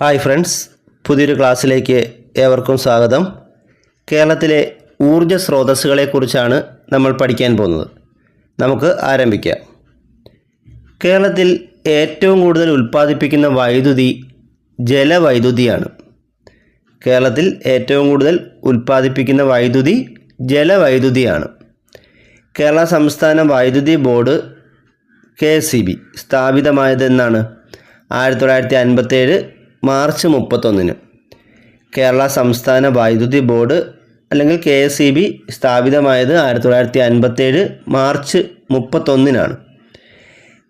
Hi friends പുതിയൊരു ക്ലാസ്സിലേക്ക് ഏവർക്കും സ്വാഗതം. കേരളത്തിലെ ഊർജ സ്രോതസ്സുകളെക്കുറിച്ചാണ് നമ്മൾ പഠിക്കാൻ പോകുന്നത്. നമുക്ക് ആരംഭിക്കാം. കേരളത്തിൽ ഏറ്റവും കൂടുതൽ ഉൽപ്പാദിപ്പിക്കുന്ന വൈദ്യുതി ജലവൈദ്യുതിയാണ്. കേരളത്തിൽ ഏറ്റവും കൂടുതൽ ഉൽപ്പാദിപ്പിക്കുന്ന വൈദ്യുതി ജലവൈദ്യുതിയാണ്. കേരള സംസ്ഥാന വൈദ്യുതി ബോർഡ് കെ സി ബി സ്ഥാപിതമായതെന്നാണ് ആയിരത്തി തൊള്ളായിരത്തി അൻപത്തേഴ് മാർച്ച് മുപ്പത്തൊന്നിന് കേരള സംസ്ഥാന വൈദ്യുതി ബോർഡ് അല്ലെങ്കിൽ കെ എസ് സി ബി സ്ഥാപിതമായത് ആയിരത്തി തൊള്ളായിരത്തി അൻപത്തേഴ് മാർച്ച് മുപ്പത്തൊന്നിനാണ്.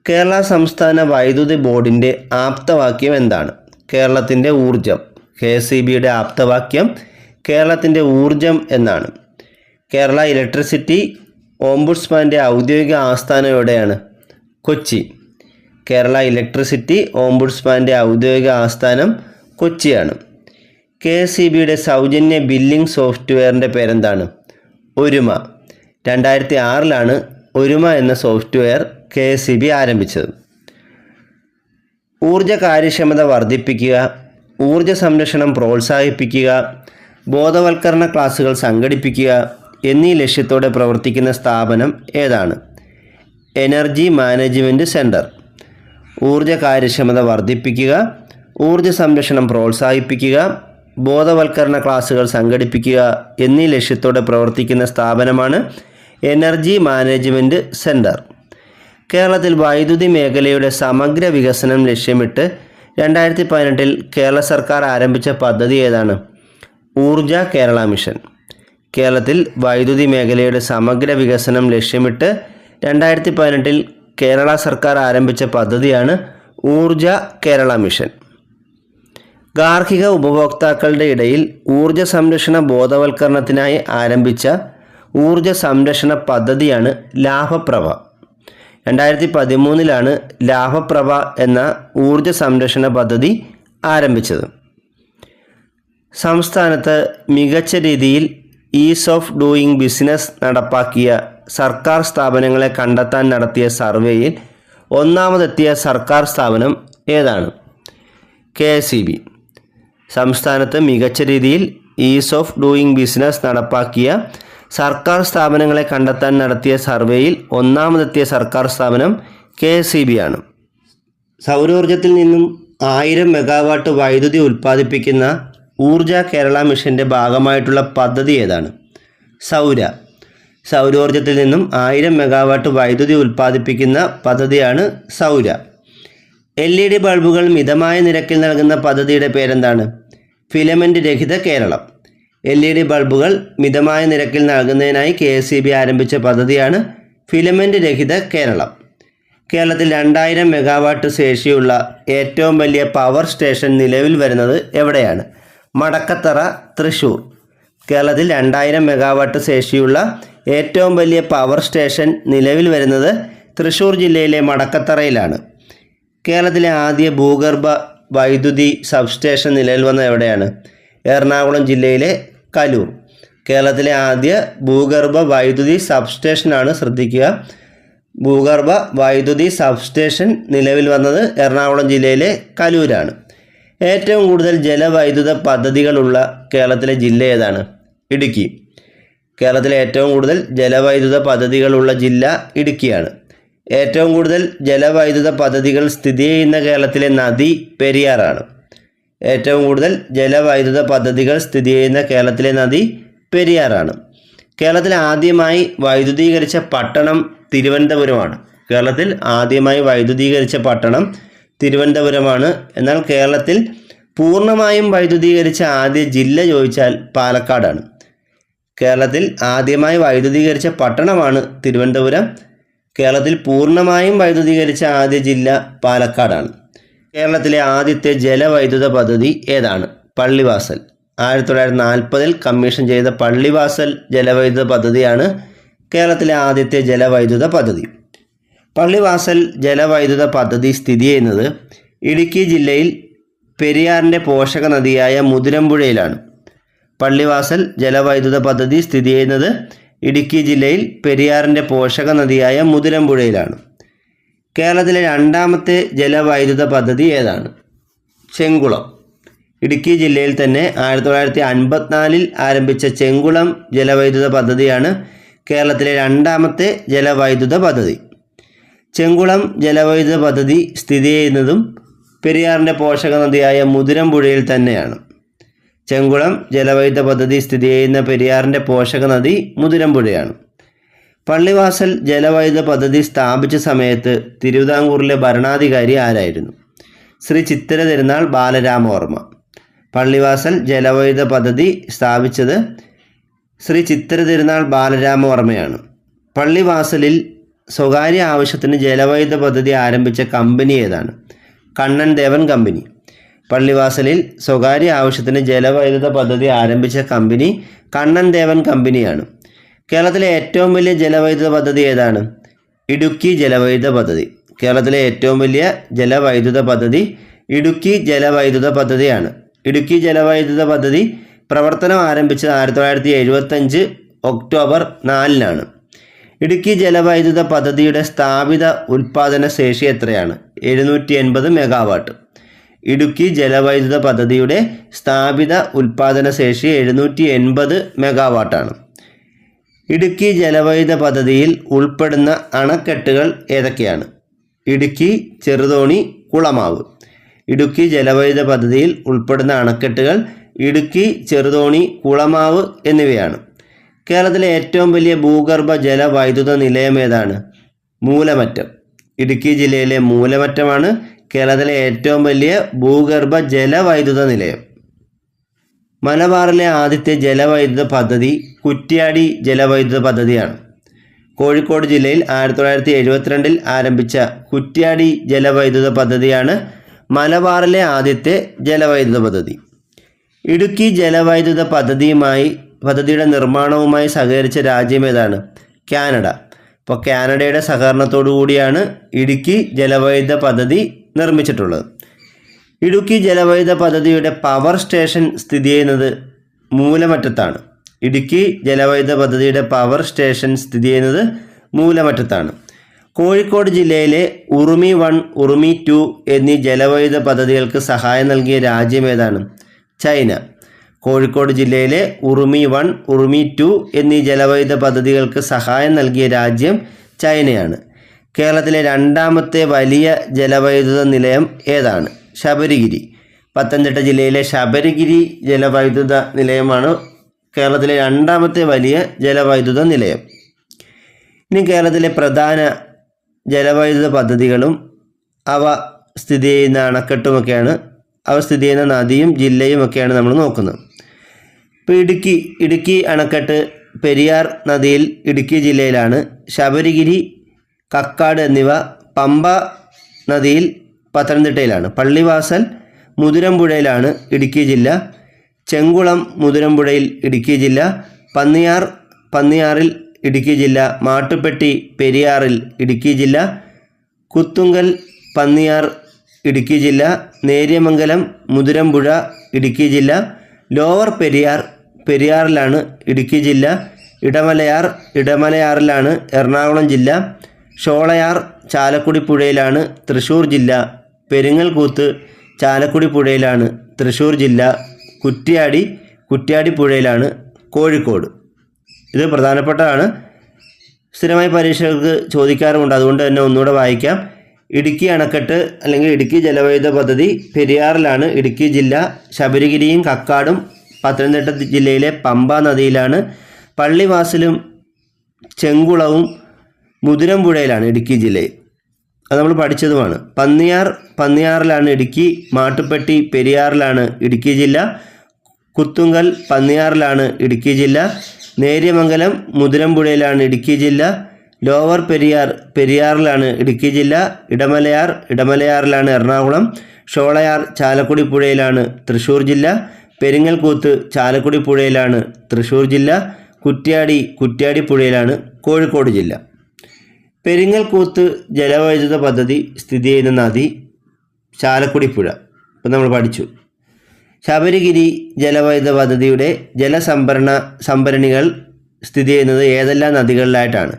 കേരള സംസ്ഥാന വൈദ്യുതി ബോർഡിന്റെ ആപ്തവാക്യം എന്താണ്? കേരളത്തിന്റെ ഊർജം കെ എസ് സി ബിയുടെ ആപ്തവാക്യം കേരളത്തിന്റെ ഊർജം എന്നാണ്. കേരള ഇലക്ട്രിസിറ്റി ഓംബുഡ്സ്മാന്റെ ഔദ്യോഗിക ആസ്ഥാനം എവിടെയാണ് കൊച്ചി. കേരള ഇലക്ട്രിസിറ്റി ഓംബുഡ്സ്മാന്റെ ഔദ്യോഗിക ആസ്ഥാനം കൊച്ചിയാണ്. കെ എസ് ഇ ബിയുടെ സൗജന്യ ബില്ലിംഗ് സോഫ്റ്റ്വെയറിന്റെ പേരെന്താണ്? ഒരുമ. രണ്ടായിരത്തി ആറിലാണ് ഒരുമ എന്ന software K S E B ആരംഭിച്ചത്. ഊർജ കാര്യക്ഷമത വർദ്ധിപ്പിക്കുക ഊർജ സംരക്ഷണം പ്രോത്സാഹിപ്പിക്കുക ബോധവൽക്കരണ ക്ലാസുകൾ സംഘടിപ്പിക്കുക എന്നീ ലക്ഷ്യത്തോടെ പ്രവർത്തിക്കുന്ന സ്ഥാപനം ഏതാണ്? എനർജി മാനേജ്മെന്റ് സെന്റർ ഊർജ കാര്യക്ഷമത വർദ്ധിപ്പിക്കുക ഊർജ സംരക്ഷണം പ്രോത്സാഹിപ്പിക്കുക ബോധവൽക്കരണ ക്ലാസുകൾ സംഘടിപ്പിക്കുക എന്നീ ലക്ഷ്യത്തോടെ പ്രവർത്തിക്കുന്ന സ്ഥാപനമാണ് എനർജി മാനേജ്മെന്റ് സെന്റർ കേരളത്തിൽ വൈദ്യുതി മേഖലയുടെ സമഗ്ര വികസനം ലക്ഷ്യമിട്ട് രണ്ടായിരത്തി പതിനെട്ടിൽ കേരള സർക്കാർ ആരംഭിച്ച പദ്ധതി ഏതാണ്? ഊർജ കേരള മിഷൻ. കേരളത്തിൽ വൈദ്യുതി മേഖലയുടെ സമഗ്ര വികസനം ലക്ഷ്യമിട്ട് രണ്ടായിരത്തി പതിനെട്ടിൽ കേരള സർക്കാർ ആരംഭിച്ച പദ്ധതിയാണ് ഊർജ കേരള മിഷൻ. ഗാർഹിക ഉപഭോക്താക്കളുടെ ഇടയിൽ ഊർജ സംരക്ഷണ ബോധവൽക്കരണത്തിനായി ആരംഭിച്ച ഊർജ സംരക്ഷണ പദ്ധതിയാണ് ലാഭപ്രഭ രണ്ടായിരത്തി പതിമൂന്നിലാണ് ലാഭപ്രഭ എന്ന ഊർജ സംരക്ഷണ പദ്ധതി ആരംഭിച്ചത്. സംസ്ഥാനത്ത് മികച്ച രീതിയിൽ ഈസ് ഓഫ് ഡൂയിങ് ബിസിനസ് നടപ്പാക്കിയ സർക്കാർ സ്ഥാപനങ്ങളെ കണ്ടെത്താൻ നടത്തിയ സർവേയിൽ ഒന്നാമതെത്തിയ സർക്കാർ സ്ഥാപനം ഏതാണ്? കെ എസ് സംസ്ഥാനത്ത് മികച്ച രീതിയിൽ ഈസ് ഓഫ് ഡൂയിങ് ബിസിനസ് നടപ്പാക്കിയ സർക്കാർ സ്ഥാപനങ്ങളെ കണ്ടെത്താൻ നടത്തിയ സർവേയിൽ ഒന്നാമതെത്തിയ സർക്കാർ സ്ഥാപനം കെ ഇ ബി ആണ്. സൗരോർജത്തിൽ നിന്നും ആയിരം മെഗാവാട്ട് വൈദ്യുതി ഉൽപ്പാദിപ്പിക്കുന്ന ഊർജ കേരള മിഷന്റെ ഭാഗമായിട്ടുള്ള പദ്ധതി ഏതാണ്? സൗര. സൗരോർജത്തിൽ നിന്നും ആയിരം മെഗാവാട്ട് വൈദ്യുതി ഉൽപ്പാദിപ്പിക്കുന്ന പദ്ധതിയാണ് സൗര. എൽ ഇ ഡി ബൾബുകൾ മിതമായ നിരക്കിൽ നൽകുന്ന പദ്ധതിയുടെ പേരെന്താണ്? ഫിലമെന്റ് രഹിത കേരളം. എൽ ഇ ഡി ബൾബുകൾ മിതമായ നിരക്കിൽ നൽകുന്നതിനായി കെ എസ് സി ബി ആരംഭിച്ച പദ്ധതിയാണ് ഫിലമെന്റ് രഹിത കേരളം. കേരളത്തിൽ രണ്ടായിരം മെഗാവാട്ട് ശേഷിയുള്ള ഏറ്റവും വലിയ പവർ സ്റ്റേഷൻ നിലവിൽ വരുന്നത് എവിടെയാണ്? മടക്കത്തറ തൃശ്ശൂർ കേരളത്തിൽ രണ്ടായിരം മെഗാവാട്ട് ശേഷിയുള്ള ഏറ്റവും വലിയ പവർ സ്റ്റേഷൻ നിലവിൽ വരുന്നത് തൃശ്ശൂർ ജില്ലയിലെ മടക്കത്തറയിലാണ്. കേരളത്തിലെ ആദ്യ ഭൂഗർഭ വൈദ്യുതി സബ്സ്റ്റേഷൻ നിലവിൽ വന്നത് എവിടെയാണ്? എറണാകുളം ജില്ലയിലെ കലൂർ. കേരളത്തിലെ ആദ്യ ഭൂഗർഭ വൈദ്യുതി സബ്സ്റ്റേഷനാണ് ശ്രദ്ധിക്കുക. ഭൂഗർഭ വൈദ്യുതി സബ്സ്റ്റേഷൻ നിലവിൽ വന്നത് എറണാകുളം ജില്ലയിലെ കലൂരാണ്. ഏറ്റവും കൂടുതൽ ജലവൈദ്യുത പദ്ധതികളുള്ള കേരളത്തിലെ ജില്ല ഏതാണ്? ഇടുക്കി. കേരളത്തിലെ ഏറ്റവും കൂടുതൽ ജലവൈദ്യുത പദ്ധതികളുള്ള ജില്ല ഇടുക്കിയാണ്. ഏറ്റവും കൂടുതൽ ജലവൈദ്യുത പദ്ധതികൾ സ്ഥിതി ചെയ്യുന്ന കേരളത്തിലെ നദി പെരിയാറാണ്. ഏറ്റവും കൂടുതൽ ജലവൈദ്യുത പദ്ധതികൾ സ്ഥിതി ചെയ്യുന്ന കേരളത്തിലെ നദി പെരിയാറാണ്. കേരളത്തിൽ ആദ്യമായി വൈദ്യുതീകരിച്ച പട്ടണം തിരുവനന്തപുരമാണ്. കേരളത്തിൽ ആദ്യമായി വൈദ്യുതീകരിച്ച പട്ടണം തിരുവനന്തപുരമാണ്. എന്നാൽ കേരളത്തിൽ പൂർണമായും വൈദ്യുതീകരിച്ച ആദ്യ ജില്ല ചോദിച്ചാൽ പാലക്കാടാണ്. കേരളത്തിൽ ആദ്യമായി വൈദ്യുതീകരിച്ച പട്ടണമാണ് തിരുവനന്തപുരം. കേരളത്തിൽ പൂർണമായും വൈദ്യുതീകരിച്ച ആദ്യ ജില്ല പാലക്കാടാണ്. കേരളത്തിലെ ആദ്യത്തെ ജലവൈദ്യുത പദ്ധതി ഏതാണ്? പള്ളിവാസൽ. ആയിരത്തി തൊള്ളായിരത്തി നാൽപ്പതിൽ കമ്മീഷൻ ചെയ്ത പള്ളിവാസൽ ജലവൈദ്യുത പദ്ധതിയാണ് കേരളത്തിലെ ആദ്യത്തെ ജലവൈദ്യുത പദ്ധതി. പള്ളിവാസൽ ജലവൈദ്യുത പദ്ധതി സ്ഥിതി ചെയ്യുന്നത് ഇടുക്കി ജില്ലയിൽ പെരിയാറിന്റെ പോഷക നദിയായ മുതിരമ്പുഴയിലാണ്. പള്ളിവാസൽ ജലവൈദ്യുത പദ്ധതി സ്ഥിതി ചെയ്യുന്നത് ഇടുക്കി ജില്ലയിൽ പെരിയാറിന്റെ പോഷക നദിയായ മുതിരമ്പുഴയിലാണ്. കേരളത്തിലെ രണ്ടാമത്തെ ജലവൈദ്യുത പദ്ധതി ഏതാണ്? ചെങ്കുളം. ഇടുക്കി ജില്ലയിൽ തന്നെ ആയിരത്തി തൊള്ളായിരത്തി അൻപത്തിനാലിൽ ആരംഭിച്ച ചെങ്കുളം ജലവൈദ്യുത പദ്ധതിയാണ് കേരളത്തിലെ രണ്ടാമത്തെ ജലവൈദ്യുത പദ്ധതി. ചെങ്കുളം ജലവൈദ്യുത പദ്ധതി സ്ഥിതി ചെയ്യുന്നതും പെരിയാറിന്റെ പോഷക നദിയായ മുതിരമ്പുഴയിൽ തന്നെയാണ്. ചെങ്കുളം ജലവൈദ്യുത പദ്ധതി സ്ഥിതി ചെയ്യുന്ന പെരിയാറിന്റെ പോഷക നദി മുതിരമ്പുഴയാണ്. പള്ളിവാസൽ ജലവൈദ്യുത പദ്ധതി സ്ഥാപിച്ച സമയത്ത് തിരുവിതാംകൂറിലെ ഭരണാധികാരി ആരായിരുന്നു? ശ്രീ ചിത്തിര തിരുനാൾ ബാലരാമവർമ്മ. പള്ളിവാസൽ ജലവൈദ്യുത പദ്ധതി സ്ഥാപിച്ചത് ശ്രീ ചിത്തിര തിരുനാൾ ബാലരാമവർമ്മയാണ്. പള്ളിവാസലിൽ സ്വകാര്യ ആവശ്യത്തിന് ജലവൈദ്യുത പദ്ധതി ആരംഭിച്ച കമ്പനി ഏതാണ്? കണ്ണൻ ദേവൻ കമ്പനി. പള്ളിവാസലിൽ സ്വകാര്യ ആവശ്യത്തിന് ജലവൈദ്യുത പദ്ധതി ആരംഭിച്ച കമ്പനി കണ്ണൻ ദേവൻ കമ്പനിയാണ്. കേരളത്തിലെ ഏറ്റവും വലിയ ജലവൈദ്യുത പദ്ധതി ഏതാണ്? ഇടുക്കി ജലവൈദ്യുത പദ്ധതി. കേരളത്തിലെ ഏറ്റവും വലിയ ജലവൈദ്യുത പദ്ധതി ഇടുക്കി ജലവൈദ്യുത പദ്ധതിയാണ്. ഇടുക്കി ജലവൈദ്യുത പദ്ധതി പ്രവർത്തനം ആരംഭിച്ചത് ആയിരത്തി തൊള്ളായിരത്തി എഴുപത്തഞ്ച് ഒക്ടോബർ നാലിനാണ്. ഇടുക്കി ജലവൈദ്യുത പദ്ധതിയുടെ സ്ഥാപിത ഉൽപ്പാദന ശേഷി എത്രയാണ്? എഴുന്നൂറ്റി എൺപത് മെഗാവാട്ട്. ഇടുക്കി ജലവൈദ്യുത പദ്ധതിയുടെ സ്ഥാപിത ഉൽപ്പാദന ശേഷി എഴുന്നൂറ്റി എൺപത് മെഗാവാട്ടാണ്. ഇടുക്കി ജലവൈദ്യുത പദ്ധതിയിൽ ഉൾപ്പെടുന്ന അണക്കെട്ടുകൾ ഏതൊക്കെയാണ്? ഇടുക്കി ചെറുതോണി കുളമാവ്. ഇടുക്കി ജലവൈദ്യുത പദ്ധതിയിൽ ഉൾപ്പെടുന്ന അണക്കെട്ടുകൾ ഇടുക്കി ചെറുതോണി കുളമാവ് എന്നിവയാണ്. കേരളത്തിലെ ഏറ്റവും വലിയ ഭൂഗർഭ ജലവൈദ്യുത നിലയം ഏതാണ്? മൂലമറ്റം. ഇടുക്കി ജില്ലയിലെ മൂലമറ്റമാണ് കേരളത്തിലെ ഏറ്റവും വലിയ ഭൂഗർഭ ജലവൈദ്യുത നിലയം. മലബാറിലെ ആദ്യത്തെ ജലവൈദ്യുത പദ്ധതി കുറ്റ്യാടി ജലവൈദ്യുത പദ്ധതിയാണ്. കോഴിക്കോട് ജില്ലയിൽ ആയിരത്തി തൊള്ളായിരത്തി എഴുപത്തിരണ്ടിൽ ആരംഭിച്ച കുറ്റ്യാടി ജലവൈദ്യുത പദ്ധതിയാണ് മലബാറിലെ ആദ്യത്തെ ജലവൈദ്യുത പദ്ധതി. ഇടുക്കി ജലവൈദ്യുത പദ്ധതിയുമായി പദ്ധതിയുടെ നിർമ്മാണവുമായി സഹകരിച്ച രാജ്യം ഏതാണ്? കാനഡ. അപ്പോൾ കാനഡയുടെ സഹകരണത്തോടു കൂടിയാണ് ഇടുക്കി ജലവൈദ്യുത പദ്ധതി നിർമ്മിച്ചിട്ടുള്ളത്. ഇടുക്കി ജലവൈദ്യുത പദ്ധതിയുടെ പവർ സ്റ്റേഷൻ സ്ഥിതി ചെയ്യുന്നത് മൂലമറ്റത്താണ്. ഇടുക്കി ജലവൈദ്യുത പദ്ധതിയുടെ പവർ സ്റ്റേഷൻ സ്ഥിതി ചെയ്യുന്നത് മൂലമറ്റത്താണ്. കോഴിക്കോട് ജില്ലയിലെ ഉറുമി വൺ ഉറുമി ടു എന്നീ ജലവൈദ്യുത പദ്ധതികൾക്ക് സഹായം നൽകിയ രാജ്യം ഏതാണ്? ചൈന. കോഴിക്കോട് ജില്ലയിലെ ഉറുമി വൺ ഉറുമി ടു എന്നീ ജലവൈദ്യുത പദ്ധതികൾക്ക് സഹായം നൽകിയ രാജ്യം ചൈനയാണ്. കേരളത്തിലെ രണ്ടാമത്തെ വലിയ ജലവൈദ്യുത നിലയം ഏതാണ്? ശബരിഗിരി. പത്തനംതിട്ട ജില്ലയിലെ ശബരിഗിരി ജലവൈദ്യുത നിലയമാണ് കേരളത്തിലെ രണ്ടാമത്തെ വലിയ ജലവൈദ്യുത നിലയം. ഇനി കേരളത്തിലെ പ്രധാന ജലവൈദ്യുത പദ്ധതികളും അവ സ്ഥിതി ചെയ്യുന്ന അണക്കെട്ടുമൊക്കെയാണ്. അവ സ്ഥിതി ചെയ്യുന്ന നദിയും ജില്ലയും ഒക്കെയാണ് നമ്മൾ നോക്കുന്നത്. ഇപ്പോൾ ഇടുക്കി ഇടുക്കി അണക്കെട്ട് പെരിയാർ നദിയിൽ ഇടുക്കി ജില്ലയിലാണ്. ശബരിഗിരി കക്കാട് എന്നിവ പമ്പ നദിയിൽ പത്തനംതിട്ടയിലാണ്. പള്ളിവാസൽ മുതിരമ്പുഴയിലാണ് ഇടുക്കി ജില്ല. ചെങ്കുളം മുതിരമ്പുഴയിൽ ഇടുക്കി ജില്ല. പന്നിയാർ പന്നിയാറിൽ ഇടുക്കി ജില്ല. മാട്ടുപ്പെട്ടി പെരിയാറിൽ ഇടുക്കി ജില്ല. കുത്തുങ്കൽ പന്നിയാർ ഇടുക്കി ജില്ല. നേര്യമംഗലം മുതിരമ്പുഴ ഇടുക്കി ജില്ല. ലോവർ പെരിയാർ പെരിയാറിലാണ് ഇടുക്കി ജില്ല. ഇടമലയാർ ഇടമലയാറിലാണ് എറണാകുളം ജില്ല. ഷോളയാർ ചാലക്കുടി പുഴയിലാണ് തൃശ്ശൂർ ജില്ല പെരിങ്ങൽകൂത്ത് ചാലക്കുടി പുഴയിലാണ് തൃശ്ശൂർ ജില്ല കുറ്റ്യാടി കുറ്റ്യാടി പുഴയിലാണ് കോഴിക്കോട്. ഇത് പ്രധാനപ്പെട്ടതാണ്. സ്ഥിരമായി പരീക്ഷകൾക്ക് ചോദിക്കാറുമുണ്ട്. അതുകൊണ്ട് തന്നെ ഒന്നുകൂടെ വായിക്കാം. ഇടുക്കി അണക്കെട്ട് അല്ലെങ്കിൽ ഇടുക്കി ജലവൈദ്യുത പദ്ധതി പെരിയാറിലാണ്. ഇടുക്കി ജില്ല ശബരിഗിരിയും കക്കാടും പത്തനംതിട്ട ജില്ലയിലെ പമ്പ നദിയിലാണ്. പള്ളിവാസലും ചെങ്കുളവും മുതിരമ്പുഴയിലാണ് ഇടുക്കി ജില്ലയിൽ അത് നമ്മൾ പഠിച്ചതുമാണ്. പന്നിയാർ പന്നിയാറിലാണ് ഇടുക്കി. മാട്ടുപ്പെട്ടി പെരിയാറിലാണ് ഇടുക്കി ജില്ല. കുത്തുങ്കൽ പന്നിയാറിലാണ് ഇടുക്കി ജില്ല. നേര്യമംഗലം മുതിരമ്പുഴയിലാണ് ഇടുക്കി ജില്ല. ലോവർ പെരിയാർ പെരിയാറിലാണ് ഇടുക്കി ജില്ല. ഇടമലയാർ ഇടമലയാറിലാണ് എറണാകുളം. ഷോളയാർ ചാലക്കുടി പുഴയിലാണ് തൃശ്ശൂർ ജില്ല. പെരിങ്ങൽകൂത്ത് ചാലക്കുടി പുഴയിലാണ് തൃശ്ശൂർ ജില്ല. കുറ്റ്യാടി കുറ്റ്യാടി പുഴയിലാണ് കോഴിക്കോട് ജില്ല. പെരിങ്ങൽകൂത്ത് ജലവൈദ്യുത പദ്ധതി സ്ഥിതി ചെയ്യുന്ന നദി ചാലക്കുടി പുഴ ഇപ്പം നമ്മൾ പഠിച്ചു. ശബരിഗിരി ജലവൈദ്യുത പദ്ധതിയുടെ ജലസംഭരണ സംഭരണികൾ സ്ഥിതി ചെയ്യുന്നത് ഏതെല്ലാം നദികളിലായിട്ടാണ്?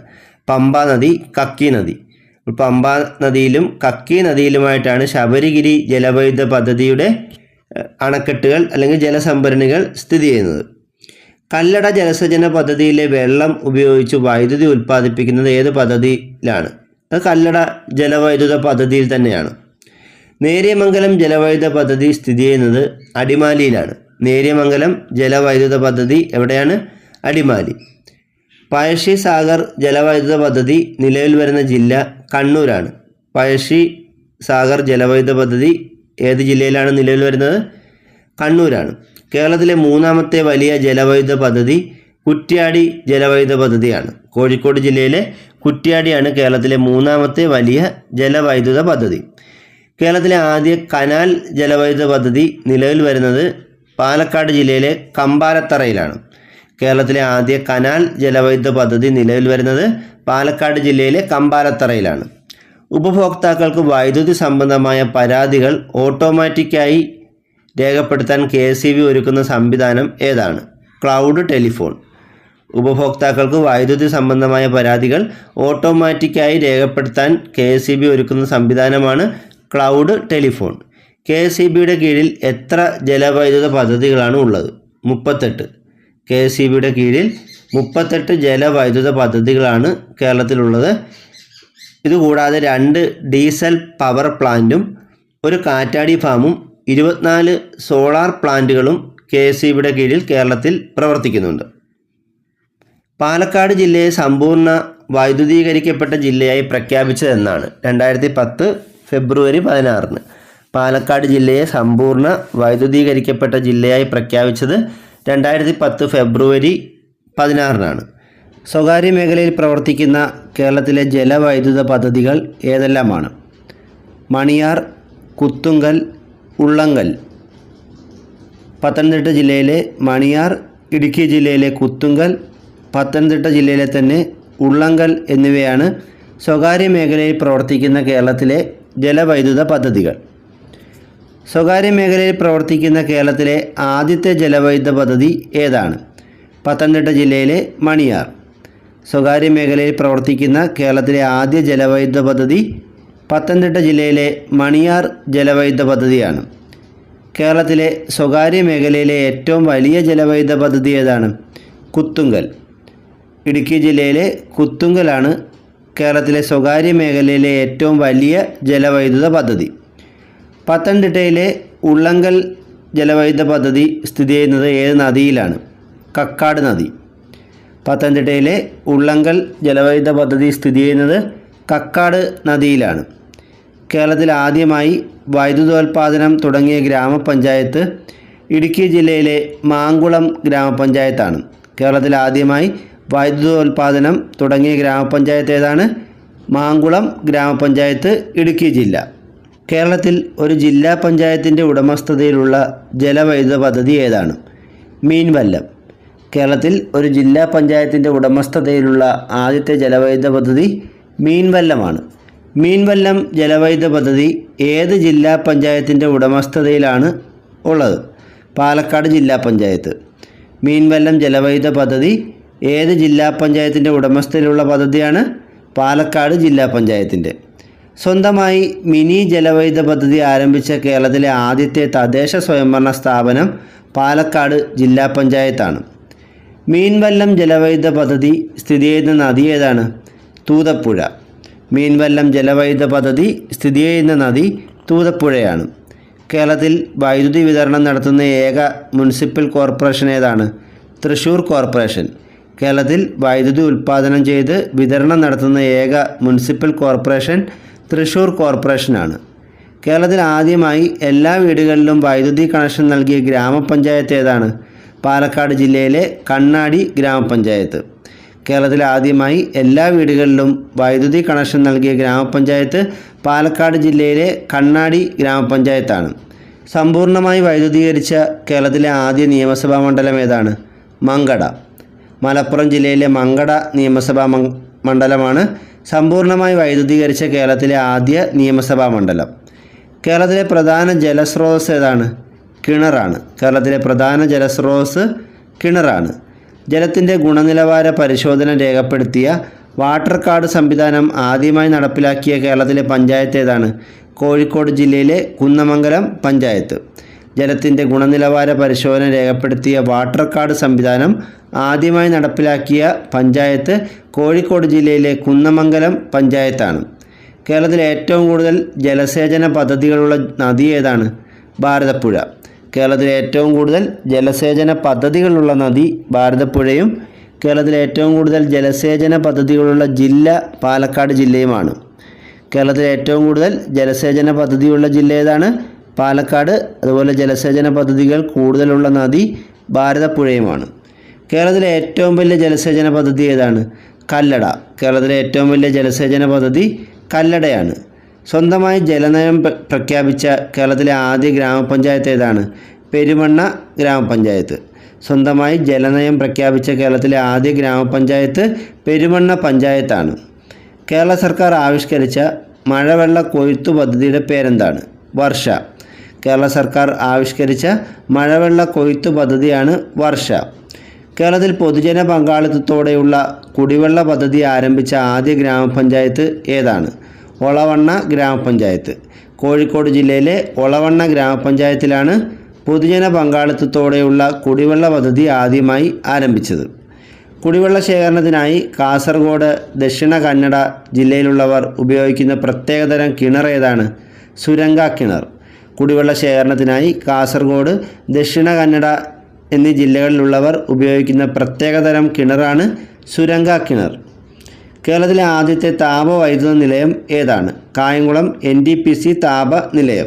പമ്പ നദി കക്കി നദി. പമ്പ നദിയിലും കക്കി നദിയിലുമായിട്ടാണ് ശബരിഗിരി ജലവൈദ്യുത പദ്ധതിയുടെ അണക്കെട്ടുകൾ അല്ലെങ്കിൽ ജലസംഭരണികൾ സ്ഥിതി ചെയ്യുന്നത്. കല്ലട ജലസേചന പദ്ധതിയിലെ വെള്ളം ഉപയോഗിച്ച് വൈദ്യുതി ഉൽപ്പാദിപ്പിക്കുന്നത് ഏത് പദ്ധതിയിലാണ്? അത് കല്ലട ജലവൈദ്യുത പദ്ധതിയിൽ തന്നെയാണ്. നേര്യമംഗലം ജലവൈദ്യുത പദ്ധതി സ്ഥിതി ചെയ്യുന്നത് അടിമാലിയിലാണ്. നേര്യമംഗലം ജലവൈദ്യുത പദ്ധതി എവിടെയാണ്? അടിമാലി. പഴശ്ശി സാഗർ ജലവൈദ്യുത പദ്ധതി നിലവിൽ വരുന്ന ജില്ല കണ്ണൂരാണ്. പഴശ്ശി സാഗർ ജലവൈദ്യുത പദ്ധതി ഏത് ജില്ലയിലാണ് നിലവിൽ വരുന്നത്? കണ്ണൂരാണ്. കേരളത്തിലെ മൂന്നാമത്തെ വലിയ ജലവൈദ്യുത പദ്ധതി കുറ്റ്യാടി ജലവൈദ്യുത പദ്ധതിയാണ്. കോഴിക്കോട് ജില്ലയിലെ കുറ്റ്യാടിയാണ് കേരളത്തിലെ മൂന്നാമത്തെ വലിയ ജലവൈദ്യുത പദ്ധതി. കേരളത്തിലെ ആദ്യ കനാൽ ജലവൈദ്യുത പദ്ധതി നിലവിൽ വരുന്നത് പാലക്കാട് ജില്ലയിലെ കമ്പാലത്തറയിലാണ് കേരളത്തിലെ ആദ്യ കനാൽ ജലവൈദ്യുത പദ്ധതി നിലവിൽ വരുന്നത് പാലക്കാട് ജില്ലയിലെ കമ്പാലത്തറയിലാണ് ഉപഭോക്താക്കൾക്ക് വൈദ്യുതി സംബന്ധമായ പരാതികൾ ഓട്ടോമാറ്റിക്കായി രേഖപ്പെടുത്താൻ കെ എസ് ഒരുക്കുന്ന സംവിധാനം ഏതാണ്? Cloud telephone. ഉപഭോക്താക്കൾക്ക് വൈദ്യുതി സംബന്ധമായ പരാതികൾ ഓട്ടോമാറ്റിക്കായി രേഖപ്പെടുത്താൻ കെ എസ് ഒരുക്കുന്ന സംവിധാനമാണ് ക്ലൗഡ് ടെലിഫോൺ. കെ എസ് കീഴിൽ എത്ര ജലവൈദ്യുത പദ്ധതികളാണ് ഉള്ളത്? മുപ്പത്തെട്ട്. കെ എസ് കീഴിൽ മുപ്പത്തെട്ട് ജലവൈദ്യുത പദ്ധതികളാണ് കേരളത്തിലുള്ളത്. ഇതുകൂടാതെ രണ്ട് ഡീസൽ പവർ പ്ലാന്റും ഒരു കാറ്റാടി ഫാമും ഇരുപത്തിനാല് സോളാർ പ്ലാന്റുകളും കെ എസ് കീഴിൽ കേരളത്തിൽ പ്രവർത്തിക്കുന്നുണ്ട്. പാലക്കാട് ജില്ലയെ സമ്പൂർണ വൈദ്യുതീകരിക്കപ്പെട്ട ജില്ലയായി പ്രഖ്യാപിച്ചതെന്നാണ് രണ്ടായിരത്തി പത്ത് ഫെബ്രുവരി പതിനാറിന്. പാലക്കാട് ജില്ലയെ സമ്പൂർണ വൈദ്യുതീകരിക്കപ്പെട്ട ജില്ലയായി പ്രഖ്യാപിച്ചത് രണ്ടായിരത്തി പത്ത് ഫെബ്രുവരി പതിനാറിനാണ്. സ്വകാര്യ മേഖലയിൽ പ്രവർത്തിക്കുന്ന കേരളത്തിലെ ജലവൈദ്യുത പദ്ധതികൾ ഏതെല്ലാമാണ്? മണിയാർ കുത്തുങ്കൽ ഉള്ളങ്കൽ പത്തനംതിട്ട ജില്ലയിലെ മണിയാർ ഇടുക്കി ജില്ലയിലെ കുത്തുങ്കൽ പത്തനംതിട്ട ജില്ലയിലെ തന്നെ ഉള്ളങ്കൽ എന്നിവയാണ് സ്വകാര്യ മേഖലയിൽ പ്രവർത്തിക്കുന്ന കേരളത്തിലെ ജലവൈദ്യുത പദ്ധതികൾ. സ്വകാര്യ മേഖലയിൽ പ്രവർത്തിക്കുന്ന കേരളത്തിലെ ആദ്യത്തെ ജലവൈദ്യുത പദ്ധതി ഏതാണ്? പത്തനംതിട്ട ജില്ലയിലെ മണിയാർ. സ്വകാര്യ മേഖലയിൽ പ്രവർത്തിക്കുന്ന കേരളത്തിലെ ആദ്യ ജലവൈദ്യുത പദ്ധതി പത്തനംതിട്ട ജില്ലയിലെ മണിയാർ ജലവൈദ്യുത പദ്ധതിയാണ്. കേരളത്തിലെ സ്വകാര്യ മേഖലയിലെ ഏറ്റവും വലിയ ജലവൈദ്യുത പദ്ധതി ഏതാണ്? കുത്തുങ്കൽ. ഇടുക്കി ജില്ലയിലെ കുത്തുങ്കലാണ് കേരളത്തിലെ സ്വകാര്യ മേഖലയിലെ ഏറ്റവും വലിയ ജലവൈദ്യുത പദ്ധതി. പത്തനംതിട്ടയിലെ ഉള്ളങ്കൽ ജലവൈദ്യുത പദ്ധതി സ്ഥിതി ചെയ്യുന്നത് ഏത് നദിയിലാണ്? കക്കാട് നദി. പത്തനംതിട്ടയിലെ ഉള്ളങ്കൽ ജലവൈദ്യുത പദ്ധതി സ്ഥിതി ചെയ്യുന്നത് കക്കാട് നദിയിലാണ്. കേരളത്തിൽ ആദ്യമായി വൈദ്യുതോൽപാദനം തുടങ്ങിയ ഗ്രാമപഞ്ചായത്ത് ഇടുക്കി ജില്ലയിലെ മാങ്കുളം ഗ്രാമപഞ്ചായത്താണ്. കേരളത്തിൽ ആദ്യമായി വൈദ്യുതോൽപാദനം തുടങ്ങിയ ഗ്രാമപഞ്ചായത്ത് ഏതാണ്? മാങ്കുളം ഗ്രാമപഞ്ചായത്ത് ഇടുക്കി ജില്ല. കേരളത്തിൽ ഒരു ജില്ലാ പഞ്ചായത്തിന്റെ ഉടമസ്ഥതയിലുള്ള ജലവൈദ്യുത പദ്ധതി ഏതാണ്? മീൻവല്ലം. കേരളത്തിൽ ഒരു ജില്ലാ പഞ്ചായത്തിന്റെ ഉടമസ്ഥതയിലുള്ള ആദ്യത്തെ ജലവൈദ്യുത പദ്ധതി മീൻവല്ലമാണ്. മീൻവല്ലം ജലവൈദ്യുത പദ്ധതി ഏത് ജില്ലാ പഞ്ചായത്തിന്റെ ഉടമസ്ഥതയിലാണ് ഉള്ളത്? പാലക്കാട് ജില്ലാ പഞ്ചായത്ത്. മീൻവല്ലം ജലവൈദ്യുത പദ്ധതി ഏത് ജില്ലാ പഞ്ചായത്തിന്റെ ഉടമസ്ഥയിലുള്ള പദ്ധതിയാണ്? പാലക്കാട് ജില്ലാ പഞ്ചായത്തിന്റെ. സ്വന്തമായി മിനി ജലവൈദ്യുത പദ്ധതി ആരംഭിച്ച കേരളത്തിലെ ആദ്യത്തെ തദ്ദേശ സ്വയംഭരണ സ്ഥാപനം പാലക്കാട് ജില്ലാ പഞ്ചായത്താണ്. മീൻവല്ലം ജലവൈദ്യുത പദ്ധതി സ്ഥിതി ചെയ്യുന്ന നദി ഏതാണ്? തൂതപ്പുഴ. മീൻവല്ലം ജലവൈദ്യുത പദ്ധതി സ്ഥിതി ചെയ്യുന്ന നദി തൂതപ്പുഴയാണ്. കേരളത്തിൽ വൈദ്യുതി വിതരണം നടത്തുന്ന ഏക മുനിസിപ്പൽ കോർപ്പറേഷൻ ഏതാണ്? തൃശ്ശൂർ കോർപ്പറേഷൻ. കേരളത്തിൽ വൈദ്യുതി ഉൽപ്പാദനം ചെയ്ത് വിതരണം നടത്തുന്ന ഏക മുനിസിപ്പൽ കോർപ്പറേഷൻ തൃശ്ശൂർ കോർപ്പറേഷനാണ്. കേരളത്തിൽ ആദ്യമായി എല്ലാ വീടുകളിലും വൈദ്യുതി കണക്ഷൻ നൽകിയ ഗ്രാമപഞ്ചായത്ത് ഏതാണ്? പാലക്കാട് ജില്ലയിലെ കണ്ണാടി ഗ്രാമപഞ്ചായത്ത്. കേരളത്തിൽ ആദ്യമായി എല്ലാ വീടുകളിലും വൈദ്യുതി കണക്ഷൻ നൽകിയ ഗ്രാമപഞ്ചായത്ത് പാലക്കാട് ജില്ലയിലെ കണ്ണാടി ഗ്രാമപഞ്ചായത്താണ്. സമ്പൂർണമായി വൈദ്യുതീകരിച്ച കേരളത്തിലെ ആദ്യ നിയമസഭാ മണ്ഡലം ഏതാണ്? മങ്കട. മലപ്പുറം ജില്ലയിലെ മങ്കട നിയമസഭാ മണ്ഡലമാണ് സമ്പൂർണമായി വൈദ്യുതീകരിച്ച കേരളത്തിലെ ആദ്യ നിയമസഭാ മണ്ഡലം. കേരളത്തിലെ പ്രധാന ജലസ്രോതസ് ഏതാണ്? കിണറാണ്. കേരളത്തിലെ പ്രധാന ജലസ്രോതസ് കിണറാണ്. ജലത്തിന്റെ ഗുണനിലവാര പരിശോധന രേഖപ്പെടുത്തിയ വാട്ടർ കാർഡ് സംവിധാനം ആദ്യമായി നടപ്പിലാക്കിയ കേരളത്തിലെ പഞ്ചായത്ത് ഏതാണ്? കോഴിക്കോട് ജില്ലയിലെ കുന്നമംഗലം പഞ്ചായത്ത്. ജലത്തിന്റെ ഗുണനിലവാര പരിശോധന രേഖപ്പെടുത്തിയ വാട്ടർ കാർഡ് സംവിധാനം ആദ്യമായി നടപ്പിലാക്കിയ പഞ്ചായത്ത് കോഴിക്കോട് ജില്ലയിലെ കുന്നമംഗലം പഞ്ചായത്താണ്. കേരളത്തിലെ ഏറ്റവും കൂടുതൽ ജലസേചന പദ്ധതികളുള്ള നദി ഏതാണ്? ഭാരതപ്പുഴ. കേരളത്തിലെ ഏറ്റവും കൂടുതൽ ജലസേചന പദ്ധതികളുള്ള നദി ഭാരതപ്പുഴയും കേരളത്തിലെ ഏറ്റവും കൂടുതൽ ജലസേചന പദ്ധതികളുള്ള ജില്ല പാലക്കാട് ജില്ലയുമാണ്. കേരളത്തിലെ ഏറ്റവും കൂടുതൽ ജലസേചന പദ്ധതിയുള്ള ജില്ല ഏതാണ്? പാലക്കാട്. അതുപോലെ ജലസേചന പദ്ധതികൾ കൂടുതലുള്ള നദി ഭാരതപ്പുഴയുമാണ്. കേരളത്തിലെ ഏറ്റവും വലിയ ജലസേചന പദ്ധതി ഏതാണ്? കല്ലട. കേരളത്തിലെ ഏറ്റവും വലിയ ജലസേചന പദ്ധതി കല്ലടയാണ്. സ്വന്തമായി ജലനയം പ്രഖ്യാപിച്ച കേരളത്തിലെ ആദ്യ ഗ്രാമപഞ്ചായത്ത് ഏതാണ്? പെരുമണ്ണ ഗ്രാമപഞ്ചായത്ത്. സ്വന്തമായി ജലനയം പ്രഖ്യാപിച്ച കേരളത്തിലെ ആദ്യ ഗ്രാമപഞ്ചായത്ത് പെരുമണ്ണ പഞ്ചായത്താണ്. കേരള സർക്കാർ ആവിഷ്കരിച്ച മഴവെള്ള കൊയ്ത്തു പദ്ധതിയുടെ പേരെന്താണ്? വർഷ. കേരള സർക്കാർ ആവിഷ്കരിച്ച മഴവെള്ള കൊയ്ത്തു പദ്ധതിയാണ് വർഷ. കേരളത്തിൽ പൊതുജന പങ്കാളിത്തത്തോടെയുള്ള കുടിവെള്ള പദ്ധതി ആരംഭിച്ച ആദ്യ ഗ്രാമപഞ്ചായത്ത് ഏതാണ്? ഒളവണ്ണ ഗ്രാമപഞ്ചായത്ത്. കോഴിക്കോട് ജില്ലയിലെ ഒളവണ്ണ ഗ്രാമപഞ്ചായത്തിലാണ് പൊതുജന പങ്കാളിത്തത്തോടെയുള്ള കുടിവെള്ള പദ്ധതി ആദ്യമായി ആരംഭിച്ചത്. കുടിവെള്ള ശേഖരണത്തിനായി കാസർഗോഡ് ദക്ഷിണ കന്നഡ ജില്ലയിലുള്ളവർ ഉപയോഗിക്കുന്ന പ്രത്യേകതരം കിണർ ഏതാണ്? സുരംഗ കിണർ. കുടിവെള്ള ശേഖരണത്തിനായി കാസർഗോഡ് ദക്ഷിണ കന്നഡ എന്നീ ജില്ലകളിലുള്ളവർ ഉപയോഗിക്കുന്ന പ്രത്യേകതരം കിണറാണ് സുരംഗ കിണർ. കേരളത്തിലെ ആദ്യത്തെ താപവൈദ്യുത നിലയം ഏതാണ്? Kayamkulam N T P C താപ നിലയം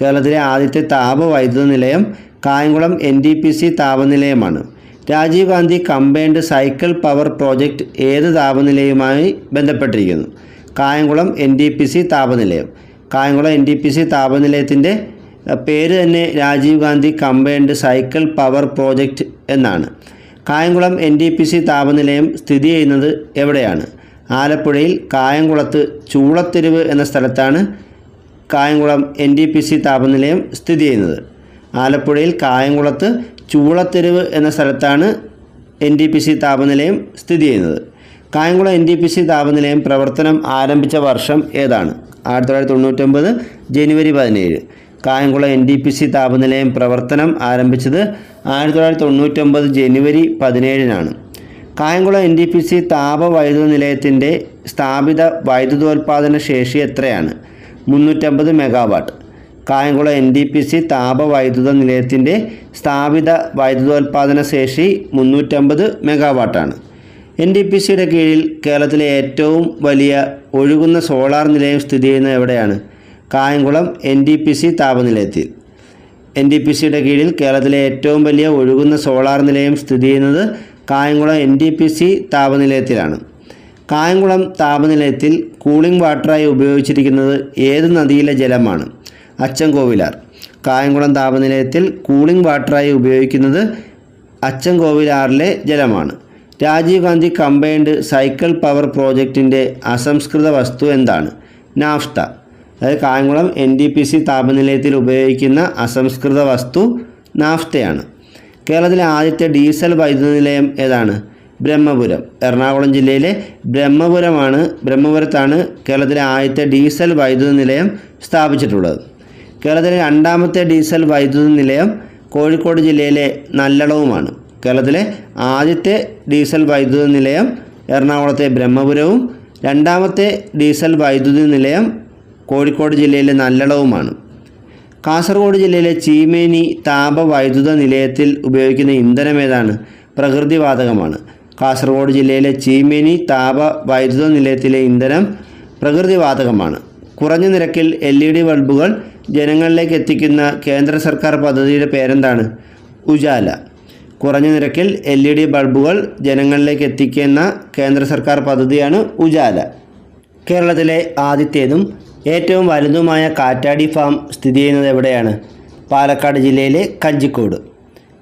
കേരളത്തിലെ ആദ്യത്തെ താപവൈദ്യുത നിലയം Kayamkulam N T P C താപനിലയമാണ്. Rajiv Gandhi combined cycle power project ഏത് താപനിലയുമായി ബന്ധപ്പെട്ടിരിക്കുന്നു? Kayamkulam N T P C താപനിലയം. Kayamkulam N T P C താപനിലയത്തിന്റെ പേര് തന്നെ Rajiv Gandhi combined cycle power project എന്നാണ്. Kayamkulam N T P C താപനിലയം സ്ഥിതി ചെയ്യുന്നത് എവിടെയാണ്? ആലപ്പുഴയിൽ കായംകുളത്ത് ചൂളത്തെരുവ് എന്ന സ്ഥലത്താണ് Kayamkulam N T P C താപനിലയം സ്ഥിതി ചെയ്യുന്നത്. ആലപ്പുഴയിൽ കായംകുളത്ത് ചൂളത്തെരുവ് എന്ന സ്ഥലത്താണ് എൻ ഡി പി സി താപനിലയം സ്ഥിതി ചെയ്യുന്നത്. Kayamkulam N T P C താപനിലയം പ്രവർത്തനം ആരംഭിച്ച വർഷം ഏതാണ്? ആയിരത്തി തൊള്ളായിരത്തി തൊണ്ണൂറ്റൊമ്പത് ജനുവരി പതിനേഴ്. Kayamkulam N T P C താപനിലയം പ്രവർത്തനം ആരംഭിച്ചത് ആയിരത്തി തൊള്ളായിരത്തി തൊണ്ണൂറ്റൊമ്പത് ജനുവരി പതിനേഴിനാണ്. Kayamkulam N T P C താപ വൈദ്യുത നിലയത്തിന്റെ സ്ഥാപിത വൈദ്യുതോൽപാദന ശേഷി എത്രയാണ്? മുന്നൂറ്റമ്പത് megawatt Kayamkulam N T P C താപ വൈദ്യുത നിലയത്തിന്റെ സ്ഥാപിത വൈദ്യുതോൽപാദന ശേഷി മുന്നൂറ്റമ്പത് മെഗാവാട്ടാണ് എൻ ഡി പി സിയുടെ കീഴിൽ കേരളത്തിലെ ഏറ്റവും വലിയ ഒഴുകുന്ന സോളാർ നിലയം സ്ഥിതി ചെയ്യുന്നത് എവിടെയാണ്? Kayamkulam N T P C താപനിലയത്തിൽ N D P സിയുടെ കീഴിൽ കേരളത്തിലെ ഏറ്റവും വലിയ ഒഴുകുന്ന സോളാർ നിലയം സ്ഥിതി ചെയ്യുന്നത് Kayamkulam N D P C താപനിലയത്തിലാണ്. Kayamkulam താപനിലയത്തിൽ കൂളിംഗ് വാട്ടറായി ഉപയോഗിച്ചിരിക്കുന്നത് ഏത് നദിയിലെ ജലമാണ്? അച്ചൻകോവിലാർ. കായംകുളം താപനിലയത്തിൽ കൂളിംഗ് വാട്ടറായി ഉപയോഗിക്കുന്നത് അച്ചൻകോവിലാറിലെ ജലമാണ്. Rajiv Gandhi combined cycle power പ്രോജക്റ്റിന്റെ അസംസ്കൃത വസ്തു എന്താണ്? നാഫ്ത. അതായത് Kayamkulam N T P C താപനിലയത്തിൽ ഉപയോഗിക്കുന്ന അസംസ്കൃത വസ്തു നാഫ്തയാണ്. കേരളത്തിലെ ആദ്യത്തെ ഡീസൽ വൈദ്യുത നിലയം ഏതാണ്? ബ്രഹ്മപുരം. എറണാകുളം ജില്ലയിലെ ബ്രഹ്മപുരമാണ് ബ്രഹ്മപുരത്താണ് കേരളത്തിലെ ആദ്യത്തെ ഡീസൽ വൈദ്യുത നിലയം സ്ഥാപിച്ചിട്ടുള്ളത്. കേരളത്തിലെ രണ്ടാമത്തെ ഡീസൽ വൈദ്യുത നിലയം കോഴിക്കോട് ജില്ലയിലെ നല്ലളവുമാണ്. കേരളത്തിലെ ആദ്യത്തെ ഡീസൽ വൈദ്യുത നിലയം എറണാകുളത്തെ ബ്രഹ്മപുരവും രണ്ടാമത്തെ ഡീസൽ വൈദ്യുതി നിലയം കോഴിക്കോട് ജില്ലയിലെ നല്ലളവുമാണ്. കാസർഗോഡ് ജില്ലയിലെ ചീമേനി താപ വൈദ്യുത നിലയത്തിൽ ഉപയോഗിക്കുന്ന ഇന്ധനം ഏതാണ്? പ്രകൃതിവാതകമാണ്. കാസർഗോഡ് ജില്ലയിലെ ചീമേനി താപ വൈദ്യുത നിലയത്തിലെ ഇന്ധനം പ്രകൃതിവാതകമാണ്. കുറഞ്ഞ നിരക്കിൽ എൽ ഇ ഡി ബൾബുകൾ ജനങ്ങളിലേക്ക് എത്തിക്കുന്ന കേന്ദ്ര സർക്കാർ പദ്ധതിയുടെ പേരെന്താണ്? ഉജാല. കുറഞ്ഞ നിരക്കിൽ എൽ ഇ ഡി ബൾബുകൾ ജനങ്ങളിലേക്ക് എത്തിക്കുന്ന കേന്ദ്ര സർക്കാർ പദ്ധതിയാണ് ഉജാല. കേരളത്തിലെ ആദ്യത്തേതും ഏറ്റവും വലുതുമായ കാറ്റാടി ഫാം സ്ഥിതി ചെയ്യുന്നത് എവിടെയാണ്? പാലക്കാട് ജില്ലയിലെ കഞ്ചിക്കോട്.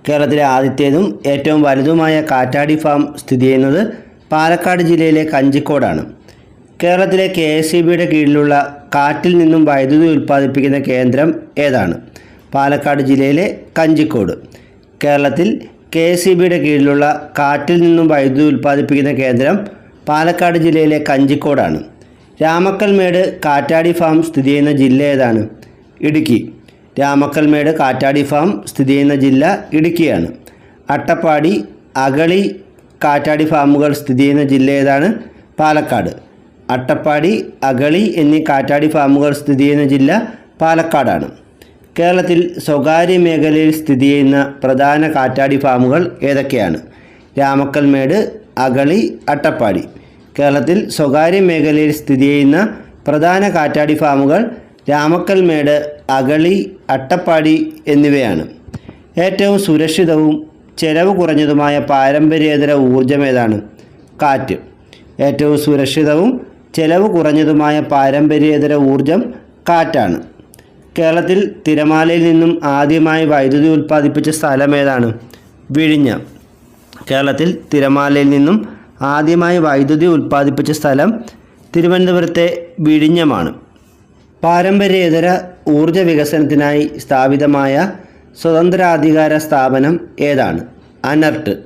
കേരളത്തിലെ ആദ്യത്തേതും ഏറ്റവും വലുതുമായ കാറ്റാടി ഫാം സ്ഥിതി ചെയ്യുന്നത് പാലക്കാട് ജില്ലയിലെ കഞ്ചിക്കോടാണ്. കേരളത്തിലെ കെ എസ് സി ബിയുടെ കീഴിലുള്ള കാറ്റിൽ നിന്നും വൈദ്യുതി ഉൽപ്പാദിപ്പിക്കുന്ന കേന്ദ്രം ഏതാണ്? പാലക്കാട് ജില്ലയിലെ കഞ്ചിക്കോട്. കേരളത്തിൽ കെ എസ് സി ബിയുടെ കീഴിലുള്ള കാറ്റിൽ നിന്നും വൈദ്യുതി ഉൽപ്പാദിപ്പിക്കുന്ന കേന്ദ്രം പാലക്കാട് ജില്ലയിലെ കഞ്ചിക്കോടാണ്. രാമക്കൽമേട് കാറ്റാടി ഫാം സ്ഥിതി ചെയ്യുന്ന ജില്ല ഏതാണ്? ഇടുക്കി. രാമക്കൽമേട് കാറ്റാടി ഫാം സ്ഥിതി ചെയ്യുന്ന ജില്ല ഇടുക്കിയാണ്. അട്ടപ്പാടി അകളി കാറ്റാടി ഫാമുകൾ സ്ഥിതി ചെയ്യുന്ന ജില്ല ഏതാണ്? പാലക്കാട്. അട്ടപ്പാടി അകളി എന്നീ കാറ്റാടി ഫാമുകൾ സ്ഥിതി ചെയ്യുന്ന ജില്ല പാലക്കാടാണ്. കേരളത്തിൽ സ്വകാര്യ മേഖലയിൽ സ്ഥിതി ചെയ്യുന്ന പ്രധാന കാറ്റാടി ഫാമുകൾ ഏതൊക്കെയാണ്? രാമക്കൽമേട് അകളി അട്ടപ്പാടി. കേരളത്തിൽ സ്വകാര്യ മേഖലയിൽ സ്ഥിതി ചെയ്യുന്ന പ്രധാന കാറ്റാടി ഫാമുകൾ രാമക്കൽമേട് അകളി അട്ടപ്പാടി എന്നിവയാണ്. ഏറ്റവും സുരക്ഷിതവും ചെലവ് കുറഞ്ഞതുമായ പാരമ്പര്യേതര ഊർജം ഏതാണ്? കാറ്റ്. ഏറ്റവും സുരക്ഷിതവും ചെലവ് കുറഞ്ഞതുമായ പാരമ്പര്യേതര ഊർജം കാറ്റാണ്. കേരളത്തിൽ തിരമാലയിൽ നിന്നും ആദ്യമായി വൈദ്യുതി ഉൽപ്പാദിപ്പിച്ച സ്ഥലം ഏതാണ്? വിഴിഞ്ഞ. കേരളത്തിൽ തിരമാലയിൽ നിന്നും ആദ്യമായി വൈദ്യുതി ഉൽപ്പാദിപ്പിച്ച സ്ഥലം തിരുവനന്തപുരത്തെ വിഴിഞ്ഞമാണ്. പാരമ്പര്യേതര ഊർജ വികസനത്തിനായി സ്ഥാപിതമായ സ്വതന്ത്രാധികാര സ്ഥാപനം ഏതാണ്? അനർട്ട്.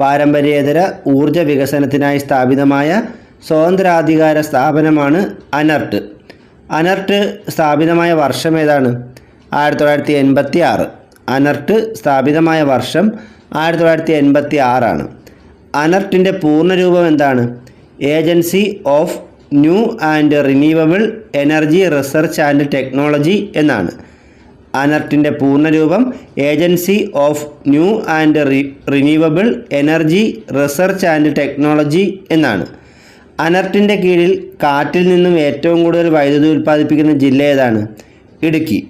പാരമ്പര്യേതര ഊർജ വികസനത്തിനായി സ്ഥാപിതമായ സ്വതന്ത്രാധികാര സ്ഥാപനമാണ് അനർട്ട്. അനർട്ട് സ്ഥാപിതമായ വർഷം ഏതാണ്? ആയിരത്തി തൊള്ളായിരത്തി എൺപത്തി ആറ് അനർട്ട് സ്ഥാപിതമായ വർഷം ആയിരത്തി തൊള്ളായിരത്തി എൺപത്തി ആറാണ് അനർട്ടിന്റെ പൂർണരൂപം എന്താണ്? Agency of new and renewable energy research and technology എന്നാണ്. അനർട്ടിന്റെ പൂർണരൂപം agency of new and renewable energy research and technology എന്നാണ്. അനർട്ടിന്റെ കീഴിൽ കാറ്റിൽ നിന്നും ഏറ്റവും കൂടുതൽ വൈദ്യുതി ഉൽപ്പാദിപ്പിക്കുന്ന ജില്ല ഏതാണ്? ഇടുക്കി.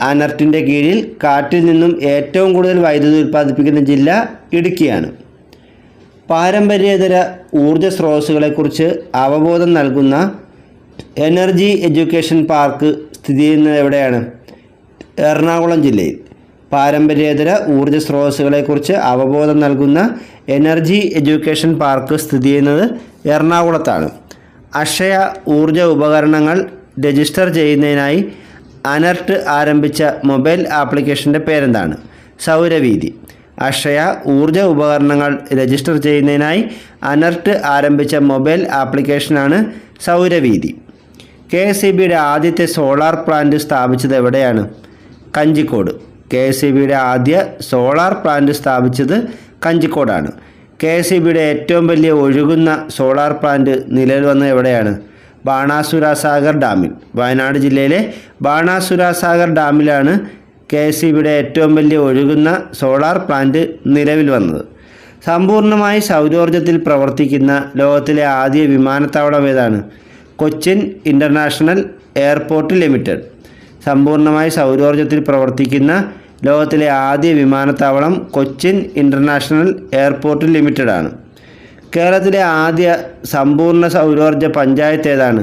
അനർട്ടിന്റെ കീഴിൽ കാറ്റിൽ നിന്നും ഏറ്റവും കൂടുതൽ വൈദ്യുതി ഉൽപ്പാദിപ്പിക്കുന്ന ജില്ല ഇടുക്കിയാണ്. പാരമ്പര്യേതര ഊർജ സ്രോതസ്സുകളെക്കുറിച്ച് അവബോധം നൽകുന്ന എനർജി എഡ്യൂക്കേഷൻ പാർക്ക് സ്ഥിതി ചെയ്യുന്നത് എവിടെയാണ്? എറണാകുളം ജില്ലയിൽ. പാരമ്പര്യേതര ഊർജ സ്രോതസ്സുകളെക്കുറിച്ച് അവബോധം നൽകുന്ന എനർജി എഡ്യൂക്കേഷൻ പാർക്ക് സ്ഥിതി ചെയ്യുന്നത് എറണാകുളത്താണ്. അക്ഷയ ഊർജ ഉപകരണങ്ങൾ രജിസ്റ്റർ ചെയ്യുന്നതിനായി അനർട്ട് ആരംഭിച്ച മൊബൈൽ ആപ്ലിക്കേഷന്റെ പേരെന്താണ്? സൗരവീതി അക്ഷയ ഊർജ ഉപകരണങ്ങൾ രജിസ്റ്റർ ചെയ്യുന്നതിനായി അനർട്ട് ആരംഭിച്ച മൊബൈൽ ആപ്ലിക്കേഷനാണ് സൗരവീതി കെ എസ് സി ബിയുടെ ആദ്യത്തെ സോളാർ പ്ലാന്റ് സ്ഥാപിച്ചത് എവിടെയാണ്? കഞ്ചിക്കോട്. കെ എസ് സി ബിയുടെ ആദ്യ സോളാർ പ്ലാന്റ് സ്ഥാപിച്ചത് കഞ്ചിക്കോടാണ്. കെ എസ് സി ബിയുടെ ഏറ്റവും വലിയ ഒഴുകുന്ന സോളാർ പ്ലാന്റ് നിലവിൽ വന്നത് എവിടെയാണ്? ബാണാസുര സാഗർ ഡാമിൽ. വയനാട് ജില്ലയിലെ ബാണാസുര സാഗർ ഡാമിലാണ് കെ എസ് ഇ ഏറ്റവും വലിയ ഒഴുകുന്ന സോളാർ പ്ലാന്റ് നിലവിൽ വന്നത്. സമ്പൂർണമായി സൗരോർജത്തിൽ പ്രവർത്തിക്കുന്ന ലോകത്തിലെ ആദ്യ വിമാനത്താവളം ഏതാണ്? Cochin international airport limited. സമ്പൂർണമായി സൗരോർജത്തിൽ പ്രവർത്തിക്കുന്ന ലോകത്തിലെ ആദ്യ വിമാനത്താവളം കൊച്ചിൻ ഇന്റർനാഷണൽ എയർപോർട്ട് ലിമിറ്റഡ് ആണ് കേരളത്തിലെ ആദ്യ സമ്പൂർണ സൗരോർജ പഞ്ചായത്ത് ഏതാണ്?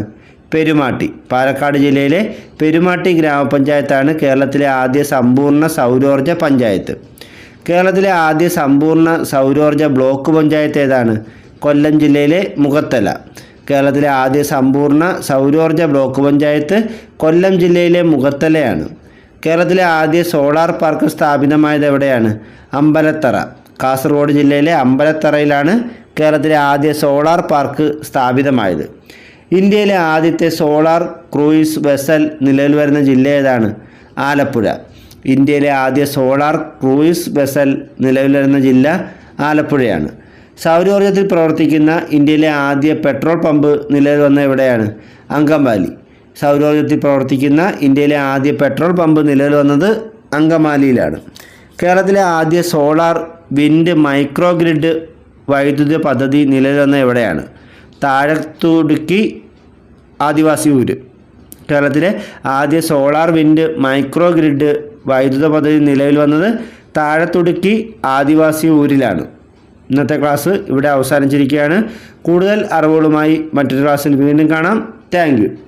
പെരുമാട്ടി. പാലക്കാട് ജില്ലയിലെ പെരുമാട്ടി ഗ്രാമപഞ്ചായത്താണ് കേരളത്തിലെ ആദ്യ സമ്പൂർണ സൗരോർജ പഞ്ചായത്ത്. കേരളത്തിലെ ആദ്യ സമ്പൂർണ സൗരോർജ ബ്ലോക്ക് പഞ്ചായത്ത് ഏതാണ്? കൊല്ലം ജില്ലയിലെ മുഖത്തല. കേരളത്തിലെ ആദ്യ സമ്പൂർണ സൗരോർജ ബ്ലോക്ക് പഞ്ചായത്ത് കൊല്ലം ജില്ലയിലെ മുഖത്തലയാണ്. കേരളത്തിലെ ആദ്യ സോളാർ പാർക്ക് സ്ഥാപിതമായത് എവിടെയാണ്? അമ്പലത്തറ. കാസർഗോഡ് ജില്ലയിലെ അമ്പലത്തറയിലാണ് കേരളത്തിലെ ആദ്യ സോളാർ പാർക്ക് സ്ഥാപിതമായത്. ഇന്ത്യയിലെ ആദ്യത്തെ സോളാർ ക്രൂയിസ് വെസൽ നിലവിൽ വരുന്ന ജില്ല ഏതാണ്? ആലപ്പുഴ. ഇന്ത്യയിലെ ആദ്യ സോളാർ ക്രൂയിസ് വെസൽ നിലവിൽ വരുന്ന ജില്ല ആലപ്പുഴയാണ്. സൗരോർജത്തിൽ പ്രവർത്തിക്കുന്ന ഇന്ത്യയിലെ ആദ്യ പെട്രോൾ പമ്പ് നിലവിൽ വന്ന എവിടെയാണ്? അങ്കമാലി. സൗരോർജത്തിൽ പ്രവർത്തിക്കുന്ന ഇന്ത്യയിലെ ആദ്യ പെട്രോൾ പമ്പ് നിലവിൽ വന്നത് അങ്കമാലിയിലാണ്. കേരളത്തിലെ ആദ്യ സോളാർ വിൻഡ് മൈക്രോ ഗ്രിഡ് വൈദ്യുത പദ്ധതി നിലവിൽ വന്ന എവിടെയാണ്? താഴത്തുടുക്കി ആദിവാസി ഊര്. കേരളത്തിലെ ആദ്യ സോളാർ വിൻഡ് മൈക്രോ ഗ്രിഡ് വൈദ്യുത പദ്ധതി നിലവിൽ വന്നത് താഴത്തുടുക്കി ആദിവാസി ഊരിലാണ്. ഇന്നത്തെ ക്ലാസ് ഇവിടെ അവസാനിച്ചിരിക്കുകയാണ്. കൂടുതൽ അറിവുകളുമായി മറ്റൊരു ക്ലാസ്സിൽ വീണ്ടും കാണാം. താങ്ക്